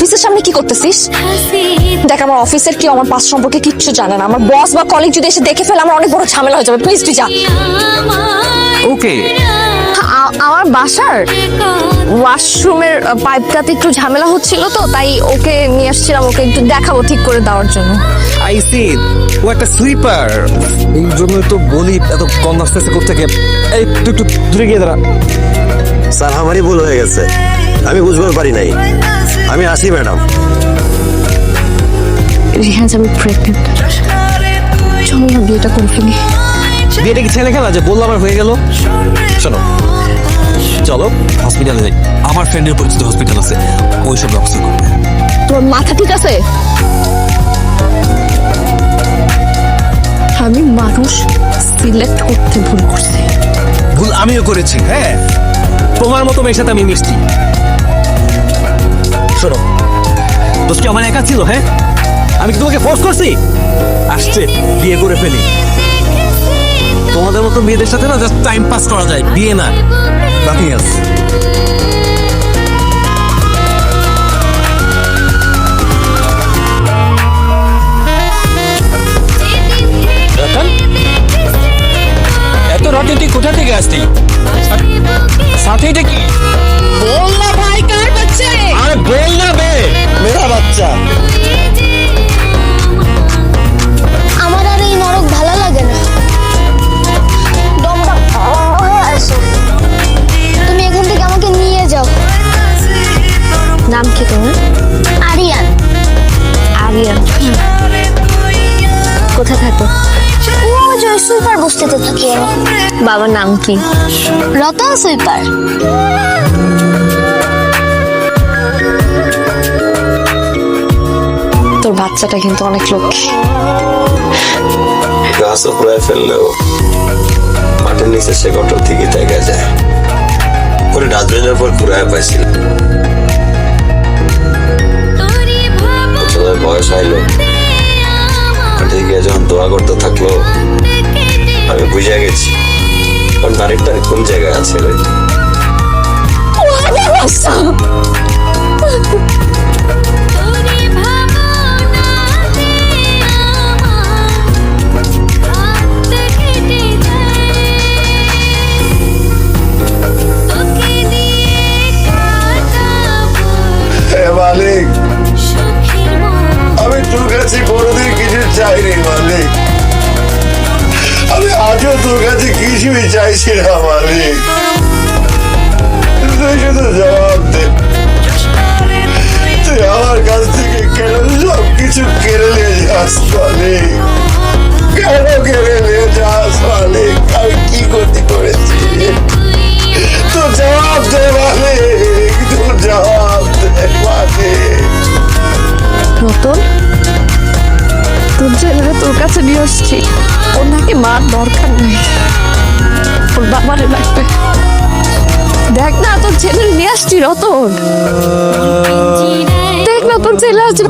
অফিসের সামনে কি করতেছিস? দেখ আমার অফিসের কি আমার পাস সম্পর্কে কিচ্ছু জানে না। আমার বস বা কলিগ যদি এসে দেখে ফেলে আমার অনেক বড় ঝামেলা হয়ে যাবে। প্লিজ তুই যা। ওকে আমার বাসার ওয়াশরুমের পাইপটাতে একটু ঝামেলা হচ্ছিল তো তাই ওকে নিয়ে আসছিলাম। ওকে একটু দেখাবো ঠিক করে দেওয়ার জন্য। আই সি ও একটা সুইপার এই জন্য তো বলি এত কম আসতেছে কোথেকে এই তুই একটু দূরে গিয়ে দাঁড়া। স্যার আমারই ভুল হয়ে গেছে। আমি বুঝবার পারি নাই। আমি আসি ম্যাডাম। রিহাজ আমি প্রেগনেন্ট চলো না বিয়েটা করে ফেলি। বিয়েটা কি ছেলে খেলা? যে বলল আমার হয়ে গেল। শোনো চলো হসপিটালে যাই। আমার ফ্রেন্ডের পরিচিত হসপিটাল আছে। ব্যবস্থা করবে তোর মাথা ঠিক আছে? আমি মানুষ সিলেক্ট করতে ভুল করছি। ভুল আমিও করেছি হ্যাঁ। তোমার মতো মেয়ের সাথে আমি মিষ্টি শোনো দোষ কি আমার একা ছিল হ্যাঁ? আমি কি তোমাকে ফোর্স করছি? আসছে, বিয়ে করে ফেলি। তোমাদের মতো মেয়েদের সাথে না জাস্ট টাইম পাস করা যায়, বিয়ে না। নাথিং এলস এত রাতে তুই কোথা থেকে আসলি? সাথে এটা কি? বল। কোথায় থাকো ও জয় সুইপার বস্তিতে থাকি। বাবার নাম কি? রতন সুইপার। তোর বাচ্চাটা কিন্তু অনেক লক্ষ্মী। গাছ উপড়ায় ফেললেও মাটির নিচে সে গঠন থেকে দেখা যায়। করে ডাস্টবিনের পর কুড়ায় পাইছিল। বয়স আইলো দোয়া করতে থাকল। আমি বুঝে গেছি। কারণ বাড়িটা কোন জায়গায় আছে মালিক। আমি আজও তোর কাছে কিছুই চাইছি না, মালিক। তুই শুধু জবাব দে। তুই আমার কাছ থেকে কেন সব কিছু কেড়ে নিয়ে যাস, মালিক? কেন কেড়ে নিয়ে যাস, মালিক? আমি কি ক্ষতি করেছি? তো জবাব দে, মালিক। তোর জবাব দে, মালিক। রতন তোর ছেলেরা তোর কাছে নিয়ে আসছি। ওর নাকি মার দরকার নেই। ওর বাবারে লাগবে। দেখ না, তোর ছেলে নিয়ে আসছি রতন। দেখ না, তোর ছেলে আসছে।